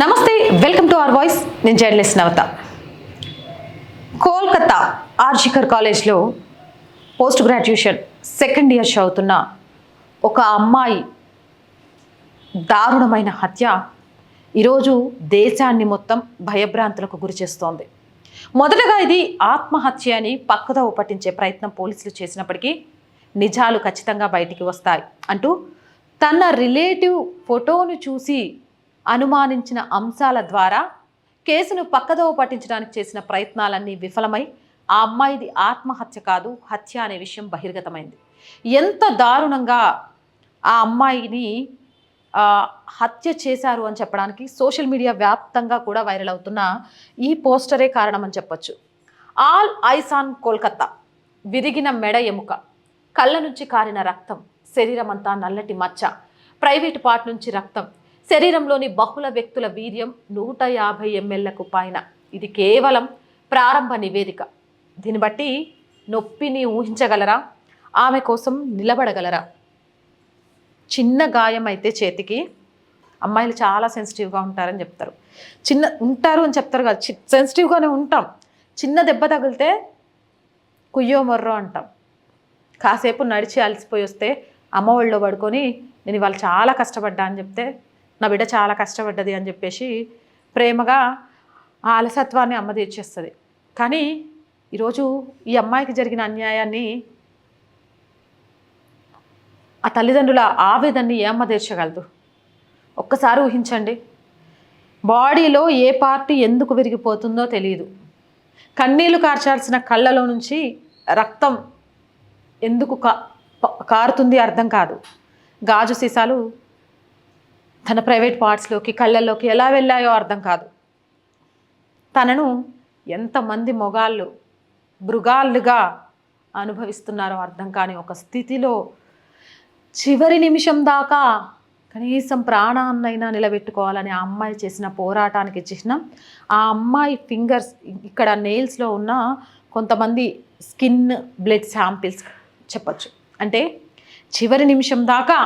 నమస్తే welcome to our voice. నేను journalist Navata. Kolkata RG Kar కాలేజ్లో పోస్ట్ గ్రాడ్యుయేషన్ సెకండ్ ఇయర్ చదువుతున్న ఒక అమ్మాయి దారుణమైన హత్య ఈరోజు దేశాన్ని మొత్తం భయభ్రాంతులకు గురి చేస్తోంది. మొదటగా ఇది ఆత్మహత్య అని పక్కదోవ పట్టించే ప్రయత్నం పోలీసులు చేసినప్పటికీ నిజాలు ఖచ్చితంగా బయటికి వస్తాయి అంటూ తన రిలేటివ్ ఫోటోను చూసి అనుమానించిన అంశాల ద్వారా కేసును పక్కదోవ పట్టించడానికి చేసిన ప్రయత్నాలన్నీ విఫలమై ఆ అమ్మాయిది ఆత్మహత్య కాదు హత్య అనే విషయం బహిర్గతమైంది. ఎంత దారుణంగా ఆ అమ్మాయిని హత్య చేశారు అని చెప్పడానికి సోషల్ మీడియా వ్యాప్తంగా కూడా వైరల్ అవుతున్న ఈ పోస్టరే కారణం అని చెప్పొచ్చు. ఆల్ ఐసాన్ కోల్కత్తా విరిగిన మెడ ఎముక కళ్ళ నుంచి కారిన రక్తం శరీరం అంతా నల్లటి మచ్చ ప్రైవేట్ పార్ట్ నుంచి రక్తం శరీరంలోని బహుళ వ్యక్తుల వీర్యం నూట యాభై ఎంఎల్లకు పైన. ఇది కేవలం ప్రారంభ నివేదిక. దీన్ని బట్టి నొప్పిని ఊహించగలరా? ఆమె కోసం నిలబడగలరా? చిన్న గాయం అయితే చేతికి. అమ్మాయిలు చాలా సెన్సిటివ్గా ఉంటారని చెప్తారు. చిన్న ఉంటారు అని చెప్తారు కదా చి సెన్సిటివ్గానే ఉంటాం. చిన్న దెబ్బ తగిలితే కుయ్యో మొర్రో అంటాం. కాసేపు నడిచి అలసిపోయి వస్తే అమ్మ ఒళ్ళో పడుకొని నేను ఇవాళ చాలా కష్టపడ్డా అని చెప్తే నా బిడ్డ చాలా కష్టపడ్డది అని చెప్పేసి ప్రేమగా ఆ అలసత్వాన్ని అమ్మ తీర్చేస్తుంది. కానీ ఈరోజు ఈ అమ్మాయికి జరిగిన అన్యాయాన్ని ఆ తల్లిదండ్రుల ఆవేదనని ఏ అమ్మ తీర్చగలదు? ఒక్కసారి ఊహించండి. బాడీలో ఏ పార్టీ ఎందుకు విరిగిపోతుందో తెలియదు కన్నీళ్ళు కార్చాల్సిన కళ్ళలో నుంచి రక్తం ఎందుకు కా కారుతుంది అర్థం కాదు. గాజు సీసాలు తన ప్రైవేట్ పార్ట్స్లోకి కళ్ళల్లోకి ఎలా వెళ్ళాయో అర్థం కాదు. తనను ఎంతమంది మొగాళ్ళు మృగాళ్ళుగా అనుభవిస్తున్నారో అర్థం కాని ఒక స్థితిలో చివరి నిమిషం దాకా కనీసం ప్రాణాన్నైనా నిలబెట్టుకోవాలని ఆ అమ్మాయి చేసిన పోరాటానికి చిహ్నం ఆ అమ్మాయి ఫింగర్స్ ఇక్కడ నెయిల్స్లో ఉన్న కొంతమంది స్కిన్ బ్లడ్ శాంపిల్స్ చెప్పచ్చు. అంటే చివరి నిమిషం దాకా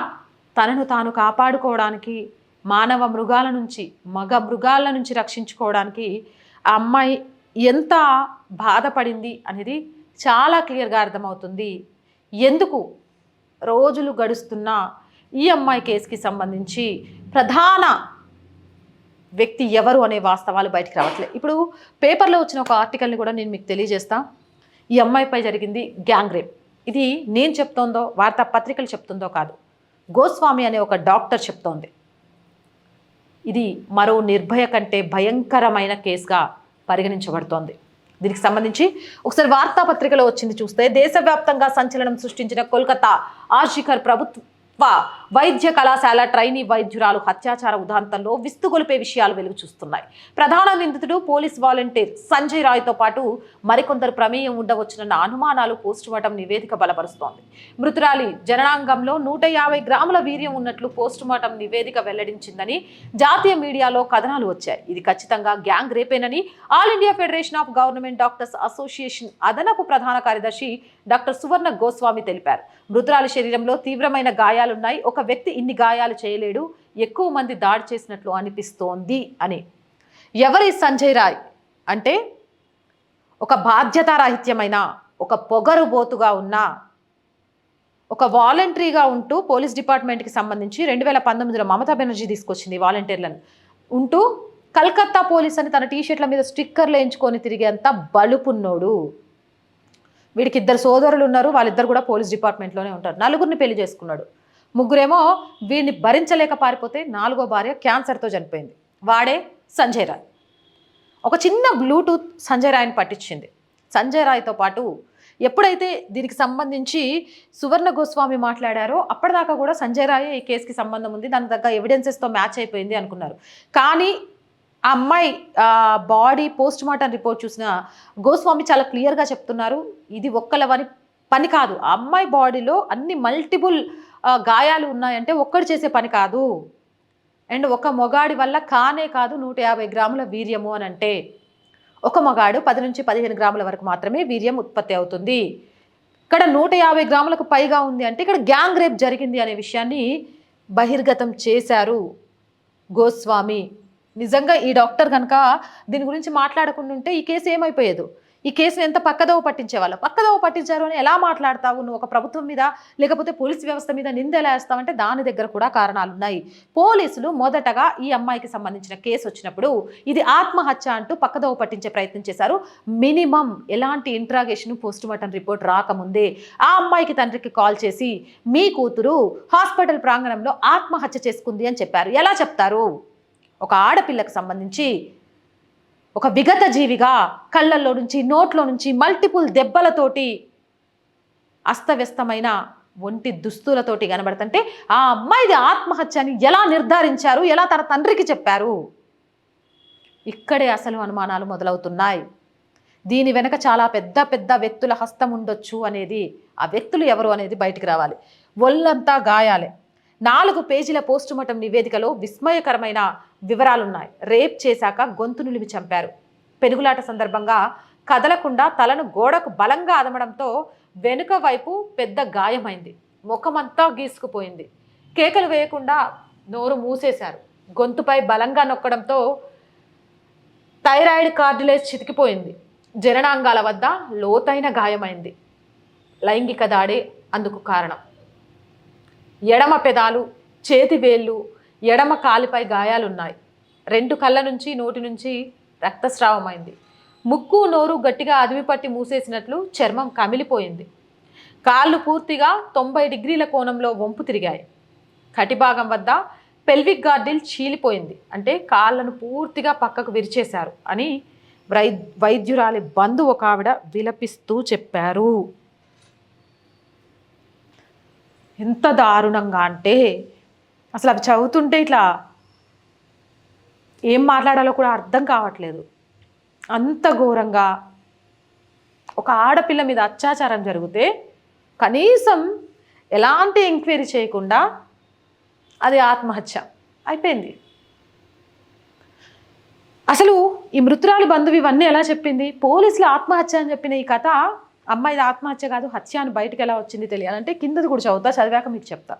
తనను తాను కాపాడుకోవడానికి మానవ మృగాల నుంచి మగ మృగాల నుంచి రక్షించుకోవడానికి ఆ అమ్మాయి ఎంత బాధపడింది అనేది చాలా క్లియర్గా అర్థమవుతుంది. ఎందుకు రోజులు గడుస్తున్న ఈ అమ్మాయి కేసుకి సంబంధించి ప్రధాన వ్యక్తి ఎవరు అనే వాస్తవాలు బయటికి రావట్లేదు ఇప్పుడు పేపర్లో వచ్చిన ఒక ఆర్టికల్ని కూడా నేను మీకు తెలియజేస్తా. ఈ అమ్మాయిపై జరిగింది గ్యాంగ్ రేప్ ఇది నేను చెప్తోందో వార్తాపత్రికలు చెప్తుందో కాదు. గోస్వామి అనే ఒక డాక్టర్ చెప్తోంది. ఇది మరో నిర్భయ కంటే భయంకరమైన కేసుగా పరిగణించబడుతోంది. దీనికి సంబంధించి ఒకసారి వార్తాపత్రికలో వచ్చింది చూస్తే దేశవ్యాప్తంగా సంచలనం సృష్టించిన కోల్కతా ఆర్షికర్ ప్రభుత్వ వైద్య కళాశాల ట్రైనీ వైద్యురాలు హత్యాచార ఉదాంతంలో విస్తుగొలిపే విషయాలు వెలుగు చూస్తున్నాయి. ప్రధాన నిందితుడు పోలీస్ వాలంటీర్ సంజయ్ రాయ్తో పాటు మరికొందరు ప్రమేయం ఉండవచ్చునన్న అనుమానాలు పోస్టుమార్టం నివేదిక బలపరుస్తోంది. మృతురాలి జననాంగంలో నూట యాభై గ్రాముల వీర్యం ఉన్నట్లు పోస్టుమార్టం నివేదిక వెల్లడించిందని జాతీయ మీడియాలో కథనాలు వచ్చాయి. ఇది ఖచ్చితంగా gang రేపేనని all India federation of government doctors association అదనపు ప్రధాన కార్యదర్శి డాక్టర్ సువర్ణ గోస్వామి తెలిపారు. మృతురాలి శరీరంలో తీవ్రమైన గాయాలున్నాయి. ఒక వ్యక్తి ఇన్ని గాయాలు చేయలేడు ఎక్కువ మంది దాడి చేసినట్లు అనిపిస్తోంది అని. ఎవరి సంజయ్ రాయ్ అంటే ఒక బాధ్యతారాహిత్యమైన ఒక పొగరుబోతుగా ఉన్న ఒక వాలంటరీగా ఉంటూ పోలీస్ డిపార్ట్మెంట్కి సంబంధించి రెండు వేల పంతొమ్మిదిలో మమతా బెనర్జీ తీసుకొచ్చింది వాలంటీర్లను. ఉంటూ కలకత్తా పోలీస్ అని తన టీషర్ట్ల మీద స్టిక్కర్లు వేయించుకొని తిరిగేంత బలుపున్నోడు. వీడికి ఇద్దరు సోదరులు ఉన్నారు వాళ్ళిద్దరు కూడా పోలీస్ డిపార్ట్మెంట్లోనే ఉంటారు. నలుగురిని పెళ్ళి చేసుకున్నాడు. ముగ్గురేమో వీడిని భరించలేక పారిపోతే నాలుగో భార్య క్యాన్సర్తో చనిపోయింది. వాడే సంజయ్ రాయ్. ఒక చిన్న బ్లూటూత్ సంజయ్ రాయ్ని పట్టించింది. సంజయ్ రాయ్తో పాటు ఎప్పుడైతే దీనికి సంబంధించి సువర్ణ గోస్వామి మాట్లాడారో అప్పటిదాకా కూడా సంజయ్ రాయ్ ఈ కేసుకి సంబంధం ఉంది. దాని తగ్గ ఎవిడెన్సెస్తో మ్యాచ్ అయిపోయింది అనుకున్నారు. కానీ ఆ అమ్మాయి బాడీ పోస్ట్ మార్టం రిపోర్ట్ చూసిన గోస్వామి చాలా క్లియర్గా చెప్తున్నారు. ఇది ఒక్కలవని పని కాదు. ఆ అమ్మాయి బాడీలో అన్ని మల్టిపుల్ గాయాలు ఉన్నాయంటే ఒక్కడు చేసే పని కాదు. అండ్ ఒక మొగాడి వల్ల కానే కాదు నూట యాభై గ్రాముల వీర్యము అని అంటే ఒక మగాడు పది నుంచి పదిహేను గ్రాముల వరకు మాత్రమే వీర్యం ఉత్పత్తి అవుతుంది. ఇక్కడ నూట యాభై గ్రాములకు పైగా ఉంది అంటే ఇక్కడ గ్యాంగ్ రేప్ జరిగింది అనే విషయాన్ని బహిర్గతం చేశారు గోస్వామి. నిజంగా ఈ డాక్టర్ కనుక దీని గురించి మాట్లాడకుండా ఉంటే ఈ కేసు ఏమైపోయేదు. ఈ కేసును ఎంత పక్కదోవ పట్టించేవాళ్ళు? పక్కదోవ పట్టించారు అని ఎలా మాట్లాడతావు? నువ్వు ఒక ప్రభుత్వం మీద లేకపోతే పోలీస్ వ్యవస్థ మీద నింద ఎలా వేస్తావంటే దాని దగ్గర కూడా కారణాలు ఉన్నాయి పోలీసులు మొదటగా ఈ అమ్మాయికి సంబంధించిన కేసు వచ్చినప్పుడు ఇది ఆత్మహత్య అంటూ పక్కదోవ పట్టించే ప్రయత్నం చేశారు. మినిమం ఎలాంటి ఇంట్రాగేషన్ పోస్ట్ మార్టం రిపోర్ట్ రాకముందే ఆ అమ్మాయికి తండ్రికి కాల్ చేసి మీ కూతురు హాస్పిటల్ ప్రాంగణంలో ఆత్మహత్య చేసుకుంది అని చెప్పారు. ఎలా చెప్తారు? ఒక ఆడపిల్లకు సంబంధించి ఒక విగత జీవిగా కళ్ళల్లో నుంచి నోట్లో నుంచి మల్టిపుల్ దెబ్బలతోటి అస్తవ్యస్తమైన ఒంటి దుస్తులతోటి కనబడుతుంటే ఆ అమ్మాయిది ఆత్మహత్య అని ఎలా నిర్ధారించారు? ఎలా తన తండ్రికి చెప్పారు? ఇక్కడే అసలు అనుమానాలు మొదలవుతున్నాయి. దీని వెనక చాలా పెద్ద పెద్ద వ్యక్తుల హస్తం ఉండొచ్చు అనేది ఆ వ్యక్తులు ఎవరు అనేది బయటికి రావాలి. ఒళ్ళంతా గాయాలే. నాలుగు పేజీల పోస్టుమార్టం నివేదికలో విస్మయకరమైన వివరాలున్నాయి. రేప్ చేశాక గొంతు నిలిమి చంపారు. పెనుగులాట సందర్భంగా కదలకుండా తలను గోడకు బలంగా అదమడంతో వెనుక వైపు పెద్ద గాయమైంది. ముఖమంతా గీసుకుపోయింది. కేకలు వేయకుండా నోరు మూసేశారు. గొంతుపై బలంగా నొక్కడంతో థైరాయిడ్ కార్డులేస్ చితికిపోయింది. జననాంగాల వద్ద లోతైన గాయమైంది. లైంగిక దాడే అందుకు కారణం. ఎడమ పెదాలు చేతి వేళ్ళు ఎడమ కాలిపై గాయాలున్నాయి. రెండు కళ్ళ నుంచి నోటి నుంచి రక్తస్రావమైంది. ముక్కు నోరు గట్టిగా అదిమిపట్టి మూసేసినట్లు చర్మం కమిలిపోయింది. కాళ్ళు పూర్తిగా తొంభై డిగ్రీల కోణంలో వంపు తిరిగాయి. కటిభాగం వద్ద పెల్విక్ గార్డిల్ చీలిపోయింది. అంటే కాళ్ళను పూర్తిగా పక్కకు విరిచేశారు అని వై వైద్యురాలి బంధు ఒక ఆవిడ విలపిస్తూ చెప్పారు. ఎంత దారుణంగా అంటే అసలు అవి చదువుతుంటే ఇట్లా ఏం మాట్లాడాలో కూడా అర్థం కావట్లేదు. అంత ఘోరంగా ఒక ఆడపిల్ల మీద అత్యాచారం జరిగితే కనీసం ఎలాంటి ఎంక్వైరీ చేయకుండా అది ఆత్మహత్య అయిపోయింది. అసలు ఈ మృతురాలు బంధువు ఇవన్నీ ఎలా చెప్పింది? పోలీసులు ఆత్మహత్య అని చెప్పిన ఈ కథ అమ్మాయిది ఆత్మహత్య కాదు హత్య అని బయటకు ఎలా వచ్చింది తెలియాలంటే కిందది కూడా చదువుతా చదివాక మీకు చెప్తా.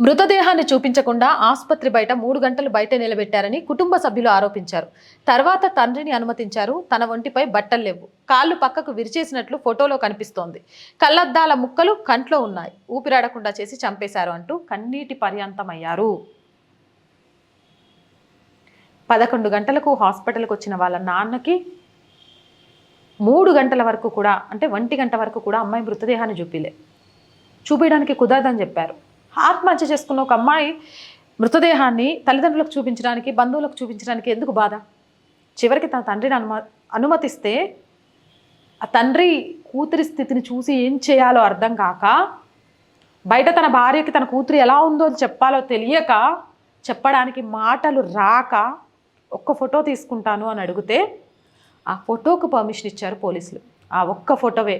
మృతదేహాన్ని చూపించకుండా ఆసుపత్రి బయట మూడు గంటలు బయట నిలబెట్టారని కుటుంబ సభ్యులు ఆరోపించారు. తర్వాత తండ్రిని అనుమతించారు. తన ఒంటిపై బట్టలు లేవు. కాళ్ళు పక్కకు విరిచేసినట్లు ఫోటోలో కనిపిస్తోంది. కళ్ళద్దాల ముక్కలు కంట్లో ఉన్నాయి. ఊపిరాడకుండా చేసి చంపేశారు అంటూ కన్నీటి పర్యాంతమయ్యారు. పదకొండు గంటలకు హాస్పిటల్కి వచ్చిన వాళ్ళ నాన్నకి మూడు గంటల వరకు కూడా అంటే ఒంటి గంట వరకు కూడా అమ్మాయి మృతదేహాన్ని చూపిలే. చూపించడానికి కుదరదని చెప్పారు. ఆత్మహత్య చేసుకున్న ఒక అమ్మాయి మృతదేహాన్ని తల్లిదండ్రులకు చూపించడానికి బంధువులకు చూపించడానికి ఎందుకు బాధ? చివరికి తన తండ్రిని అనుమ అనుమతిస్తే ఆ తండ్రి కూతురి స్థితిని చూసి ఏం చేయాలో అర్థం కాక బయట తన భార్యకి తన కూతురు ఎలా ఉందో అని చెప్పాలో తెలియక చెప్పడానికి మాటలు రాక ఒక్క ఫోటో తీసుకుంటాను అని అడిగితే ఆ ఫోటోకు పర్మిషన్ ఇచ్చారు పోలీసులు. ఆ ఒక్క ఫోటోవే.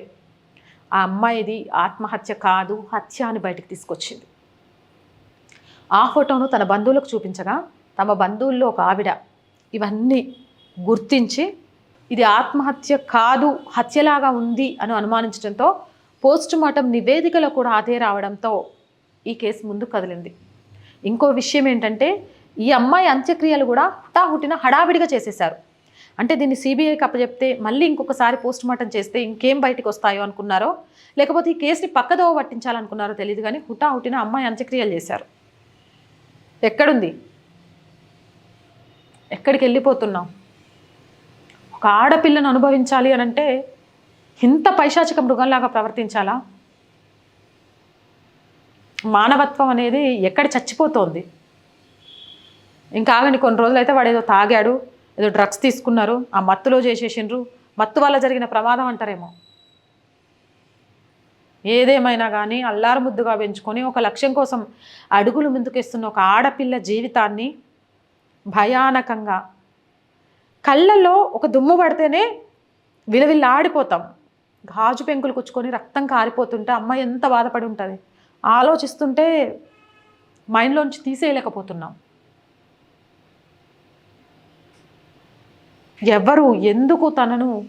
ఆ అమ్మాయిది ఆత్మహత్య కాదు హత్య అని బయటకు తీసుకొచ్చింది. ఆ ఫోటోను తన బంధువులకు చూపించగా తమ బంధువుల్లో ఒక ఆవిడ ఇవన్నీ గుర్తించి ఇది ఆత్మహత్య కాదు హత్యలాగా ఉంది అని అనుమానించడంతో పోస్ట్ మార్టం నివేదికలో కూడా అదే రావడంతో ఈ కేసు ముందు కదిలింది. ఇంకో విషయం ఏంటంటే ఈ అమ్మాయి అంత్యక్రియలు కూడా హుటాహుటిన హడావిడిగా చేసేశారు. అంటే దీన్ని సిబిఐకి అప్పచెప్తే మళ్ళీ ఇంకొకసారి పోస్ట్ మార్టం చేస్తే ఇంకేం బయటకు వస్తాయో అనుకున్నారో లేకపోతే ఈ కేసుని పక్కదోవ పట్టించాలనుకున్నారో తెలియదు కానీ హుటాహుటిన అమ్మాయి అంత్యక్రియలు చేశారు. ఎక్కడుంది? ఎక్కడికి వెళ్ళిపోతున్నాం ఒక ఆడపిల్లను అనుభవించాలి అని అంటే ఇంత పైశాచిక మృగంలాగా ప్రవర్తించాలా? మానవత్వం అనేది ఎక్కడ చచ్చిపోతోంది? ఇంకా ఆగండి కొన్ని రోజులు అయితే వాడు ఏదో తాగాడు ఏదో డ్రగ్స్ తీసుకున్నారు ఆ మత్తులో చేసేసిండ్రు మత్తు వల్ల జరిగిన ప్రమాదం అంటారేమో. ఏదేమైనా కానీ అల్లారు ముద్దుగా పెంచుకొని ఒక లక్ష్యం కోసం అడుగులు ముందుకేస్తున్న ఒక ఆడపిల్ల జీవితాన్ని భయానకంగా కళ్ళల్లో ఒక దుమ్ము పడితేనే విలవిల్లాడిపోతాం. గాజు పెంకులు కుచ్చుకొని రక్తం కారిపోతుంటే అమ్మ ఎంత బాధపడి ఉంటుంది? ఆలోచిస్తుంటే మైండ్లోంచి తీసేయలేకపోతున్నాం. ఎవరు ఎందుకు తనను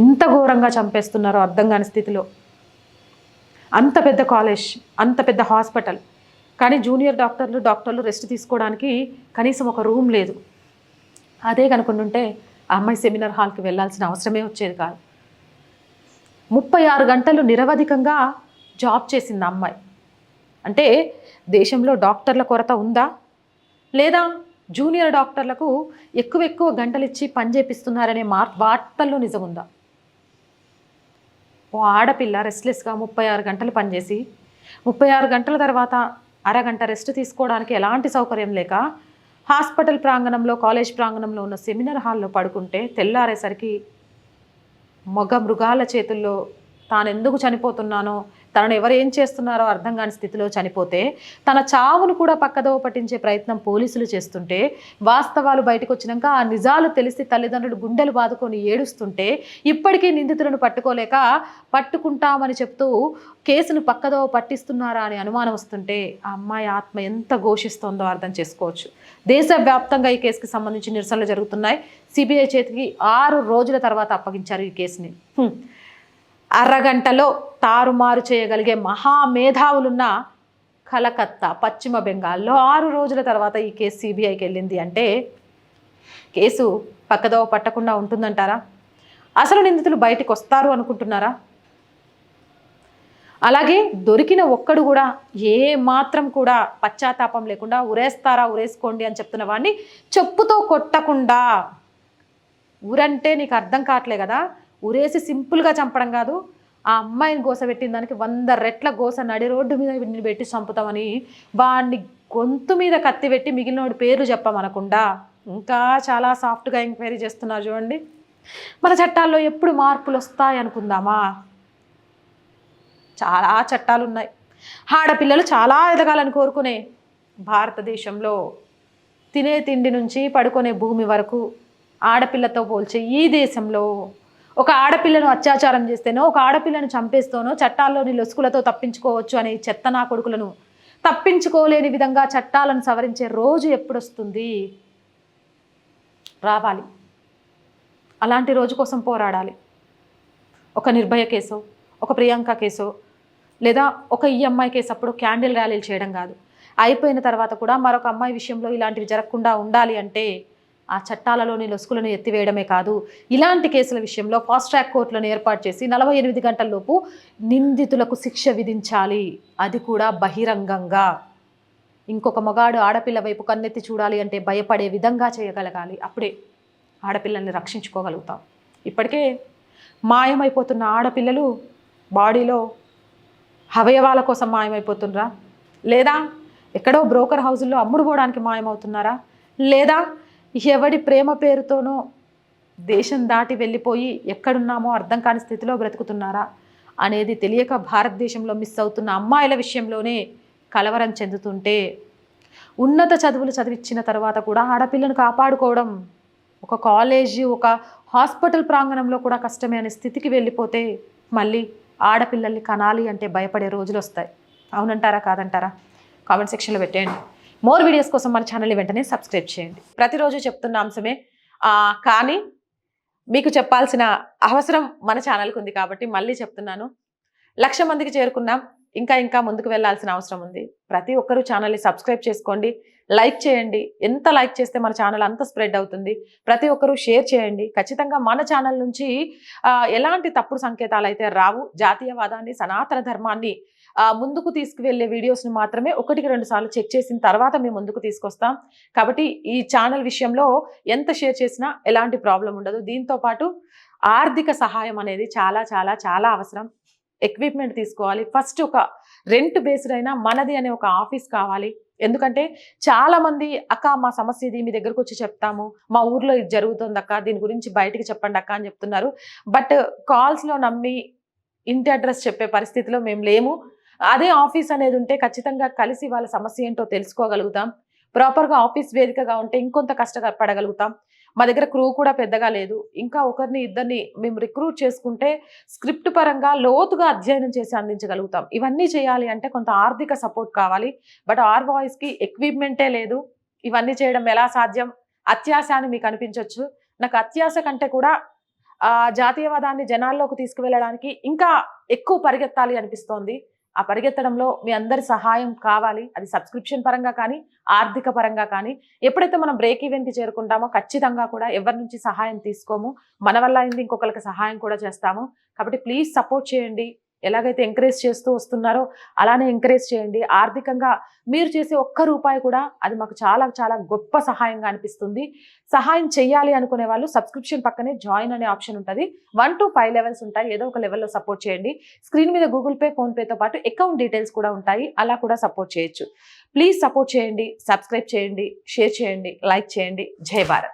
ఇంత ఘోరంగా చంపేస్తున్నారో అర్థం కాని స్థితిలో. అంత పెద్ద కాలేజ్ అంత పెద్ద హాస్పిటల్. కానీ జూనియర్ డాక్టర్లు డాక్టర్లు రెస్ట్ తీసుకోవడానికి కనీసం ఒక రూమ్ లేదు. అదే కనుకుంటుంటే ఆ అమ్మాయి సెమినార్ హాల్కి వెళ్ళాల్సిన అవసరమే వచ్చేది కాదు. ముప్పై ఆరు గంటలు నిరవధికంగా జాబ్ చేసింది అమ్మాయి. అంటే దేశంలో డాక్టర్ల కొరత ఉందా? లేదా జూనియర్ డాక్టర్లకు ఎక్కువ ఎక్కువ గంటలు ఇచ్చి పని చేపిస్తున్నారనే మా వార్తల్లో నిజం ఉందా? ఓ ఆడపిల్ల రెస్ట్లెస్గా ముప్పై ఆరు గంటలు పనిచేసి ముప్పై ఆరు గంటల తర్వాత అరగంట రెస్ట్ తీసుకోవడానికి ఎలాంటి సౌకర్యం లేక హాస్పిటల్ ప్రాంగణంలో కాలేజ్ ప్రాంగణంలో ఉన్న సెమినార్ హాల్లో పడుకుంటే తెల్లారేసరికి మగ మృగాల చేతుల్లో తాను ఎందుకు చనిపోతున్నానో తనను ఎవరు ఏం చేస్తున్నారో అర్థం కాని స్థితిలో చనిపోతే తన చావును కూడా పక్కదోవ పట్టించే ప్రయత్నం పోలీసులు చేస్తుంటే వాస్తవాలు బయటకు వచ్చినాక ఆ నిజాలు తెలిసి తల్లిదండ్రులు గుండెలు బాదుకొని ఏడుస్తుంటే ఇప్పటికీ నిందితులను పట్టుకోలేక పట్టుకుంటామని చెప్తూ కేసును పక్కదోవ పట్టిస్తున్నారా అని అనుమానం వస్తుంటే ఆ అమ్మాయి ఆత్మ ఎంత ఘోషిస్తోందో అర్థం చేసుకోవచ్చు. దేశవ్యాప్తంగా ఈ కేసుకి సంబంధించి నిరసనలు జరుగుతున్నాయి. సిబిఐ చేతికి ఆరు రోజుల తర్వాత అప్పగించారు ఈ కేసుని. అరగంటలో తారుమారు చేయగలిగే మహామేధావులున్న కలకత్తా పశ్చిమ బెంగాల్లో ఆరు రోజుల తర్వాత ఈ కేసు సిబిఐకి వెళ్ళింది అంటే కేసు పక్కదోవ పట్టకుండా ఉంటుందంటారా? అసలు నిందితులు బయటకు వస్తారు అనుకుంటున్నారా? అలాగే దొరికిన ఒక్కడు కూడా ఏ మాత్రం కూడా పశ్చాత్తాపం లేకుండా ఉరేస్తారా ఉరేసుకోండి అని చెప్తున్న వాడిని చెప్పుతో కొట్టకుండా. ఊరంటే నీకు అర్థం కావట్లే కదా? ఉరేసి సింపుల్గా చంపడం కాదు ఆ అమ్మాయిని గోస పెట్టిన దానికి వంద రెట్ల గోస నడి రోడ్డు మీద వీడిని పెట్టి చంపుతామని వాడిని గొంతు మీద కత్తి పెట్టి మిగిలినోడి పేర్లు చెప్పమనకుండా ఇంకా చాలా సాఫ్ట్గా ఎంక్వైరీ చేస్తున్నారు చూడండి. మన చట్టాల్లో ఎప్పుడు మార్పులు వస్తాయి అనుకుందామా? చాలా చట్టాలు ఉన్నాయి ఆడపిల్లలు చాలా ఎదగాలని కోరుకునే భారతదేశంలో తినే తిండి నుంచి పడుకునే భూమి వరకు ఆడపిల్లతో పోల్చే ఈ దేశంలో ఒక ఆడపిల్లను అత్యాచారం చేస్తేనో ఒక ఆడపిల్లను చంపేస్తేనో చట్టాల్లోని లొసుకులతో తప్పించుకోవచ్చు అనే చెత్త నా కొడుకులను తప్పించుకోలేని విధంగా చట్టాలను సవరించే రోజు ఎప్పుడొస్తుంది? రావాలి. అలాంటి రోజు కోసం పోరాడాలి. ఒక నిర్భయ కేసు ఒక ప్రియాంక కేసో లేదా ఒక ఈ అమ్మాయి కేసు అప్పుడు క్యాండిల్ ర్యాలీలు చేయడం కాదు. అయిపోయిన తర్వాత కూడా మరొక అమ్మాయి విషయంలో ఇలాంటివి జరగకుండా ఉండాలి అంటే ఆ చట్టాలలోని లొసుకులను ఎత్తివేయడమే కాదు ఇలాంటి కేసుల విషయంలో ఫాస్ట్ ట్రాక్ కోర్టులను ఏర్పాటు చేసి నలభై ఎనిమిది గంటల్లోపు నిందితులకు శిక్ష విధించాలి. అది కూడా బహిరంగంగా. ఇంకొక మగాడు ఆడపిల్ల వైపు కన్నెత్తి చూడాలి అంటే భయపడే విధంగా చేయగలగాలి. అప్పుడే ఆడపిల్లల్ని రక్షించుకోగలుగుతాం. ఇప్పటికే మాయమైపోతున్న ఆడపిల్లలు బాడీలో అవయవాల కోసం మాయమైపోతున్నారా లేదా ఎక్కడో బ్రోకర్ హౌజుల్లో అమ్ముడుపోవడానికి మాయమవుతున్నారా? లేదా ఎవడి ప్రేమ పేరుతోనో దేశం దాటి వెళ్ళిపోయి ఎక్కడున్నామో అర్థం కాని స్థితిలో బ్రతుకుతున్నారా అనేది తెలియక భారతదేశంలో మిస్ అవుతున్న అమ్మాయిల విషయంలోనే కలవరం చెందుతుంటే ఉన్నత చదువులు చదివించిన తర్వాత కూడా ఆడపిల్లను కాపాడుకోవడం ఒక కాలేజీ ఒక హాస్పిటల్ ప్రాంగణంలో కూడా కష్టమే అనే స్థితికి వెళ్ళిపోతే మళ్ళీ ఆడపిల్లల్ని కనాలి అంటే భయపడే రోజులు వస్తాయి. అవునంటారా కాదంటారా? కామెంట్ సెక్షన్లో పెట్టేయండి. మోర్ వీడియోస్ కోసం మన ఛానల్ని వెంటనే సబ్స్క్రైబ్ చేయండి. ప్రతిరోజు చెప్తున్న అంశమే కానీ మీకు చెప్పాల్సిన అవసరం మన ఛానల్కి ఉంది కాబట్టి మళ్ళీ చెప్తున్నాను. లక్ష మందికి చేరుకున్నాం ఇంకా ఇంకా ముందుకు వెళ్ళాల్సిన అవసరం ఉంది. ప్రతి ఒక్కరూ ఛానల్ని సబ్స్క్రైబ్ చేసుకోండి లైక్ చేయండి. ఎంత లైక్ చేస్తే మన ఛానల్ అంత స్ప్రెడ్ అవుతుంది. ప్రతి ఒక్కరూ షేర్ చేయండి. ఖచ్చితంగా మన ఛానల్ నుంచి ఎలాంటి తప్పుడు సంకేతాలు అయితే రావు. జాతీయవాదాన్ని సనాతన ధర్మాన్ని ముందుకు తీసుకువెళ్ళే వీడియోస్ని మాత్రమే ఒకటికి రెండు సార్లు చెక్ చేసిన తర్వాత మేము ముందుకు తీసుకొస్తాం. కాబట్టి ఈ ఛానల్ విషయంలో ఎంత షేర్ చేసినా ఎలాంటి ప్రాబ్లం ఉండదు. దీంతో పాటు ఆర్థిక సహాయం అనేది చాలా చాలా చాలా అవసరం. ఎక్విప్మెంట్ తీసుకోవాలి. ఫస్ట్ ఒక రెంట్ బేస్డ్ అయినా మనది అనే ఒక ఆఫీస్ కావాలి. ఎందుకంటే చాలా మంది అక్క మా సమస్య ఇది మీ దగ్గరకు వచ్చి చెప్తాము. మా ఊర్లో ఇది జరుగుతుంది అక్క దీని గురించి బయటికి చెప్పండి అక్క అని చెప్తున్నారు. బట్ కాల్స్లో నమ్మి ఇంటి అడ్రస్ చెప్పే పరిస్థితిలో మేము లేము. అదే ఆఫీస్ అనేది ఉంటే ఖచ్చితంగా కలిసి వాళ్ళ సమస్య ఏంటో తెలుసుకోగలుగుతాం. ప్రాపర్గా ఆఫీస్ వేదికగా ఉంటే ఇంకొంత కష్టపడగలుగుతాం మా దగ్గర క్రూ కూడా పెద్దగా లేదు. ఇంకా ఒకరిని ఇద్దరిని మేము రిక్రూట్ చేసుకుంటే స్క్రిప్ట్ పరంగా లోతుగా అధ్యయనం చేసి అందించగలుగుతాం. ఇవన్నీ చేయాలి అంటే కొంత ఆర్థిక సపోర్ట్ కావాలి. బట్ ఆర్ వాయిస్కి ఎక్విప్మెంటే లేదు. ఇవన్నీ చేయడం ఎలా సాధ్యం? అత్యాశ అని మీకు అనిపించవచ్చు నాకు అత్యాశ కంటే కూడా జాతీయవాదాన్ని జనాల్లోకి తీసుకువెళ్ళడానికి ఇంకా ఎక్కువ పరిగెత్తాలి అనిపిస్తోంది. ఆ పరిగెత్తడంలో మీ అందరి సహాయం కావాలి. అది సబ్స్క్రిప్షన్ పరంగా కానీ ఆర్థిక పరంగా కానీ ఎప్పుడైతే మనం బ్రేక్ ఈవెంట్కి చేరుకుంటామో ఖచ్చితంగా కూడా ఎవరి నుంచి సహాయం తీసుకోము. మన వల్ల అయింది ఇంకొకరికి సహాయం కూడా చేస్తాము. కాబట్టి ప్లీజ్ సపోర్ట్ చేయండి. ఎలాగైతే ఎంకరేజ్ చేస్తూ వస్తున్నారో అలానే ఎంకరేజ్ చేయండి. ఆర్థికంగా మీరు చేసే ఒక్క రూపాయి కూడా అది మాకు చాలా చాలా గొప్ప సహాయంగా అనిపిస్తుంది. సహాయం చేయాలి అనుకునే వాళ్ళు సబ్స్క్రిప్షన్ పక్కనే జాయిన్ అనే ఆప్షన్ ఉంటుంది. వన్ టు ఫైవ్ లెవెల్స్ ఉంటాయి. ఏదో ఒక లెవెల్లో సపోర్ట్ చేయండి. స్క్రీన్ మీద గూగుల్ పే ఫోన్పేతో పాటు అకౌంట్ డీటెయిల్స్ కూడా ఉంటాయి. అలా కూడా సపోర్ట్ చేయొచ్చు. ప్లీజ్ సపోర్ట్ చేయండి సబ్స్క్రైబ్ చేయండి షేర్ చేయండి లైక్ చేయండి. జై భారత్.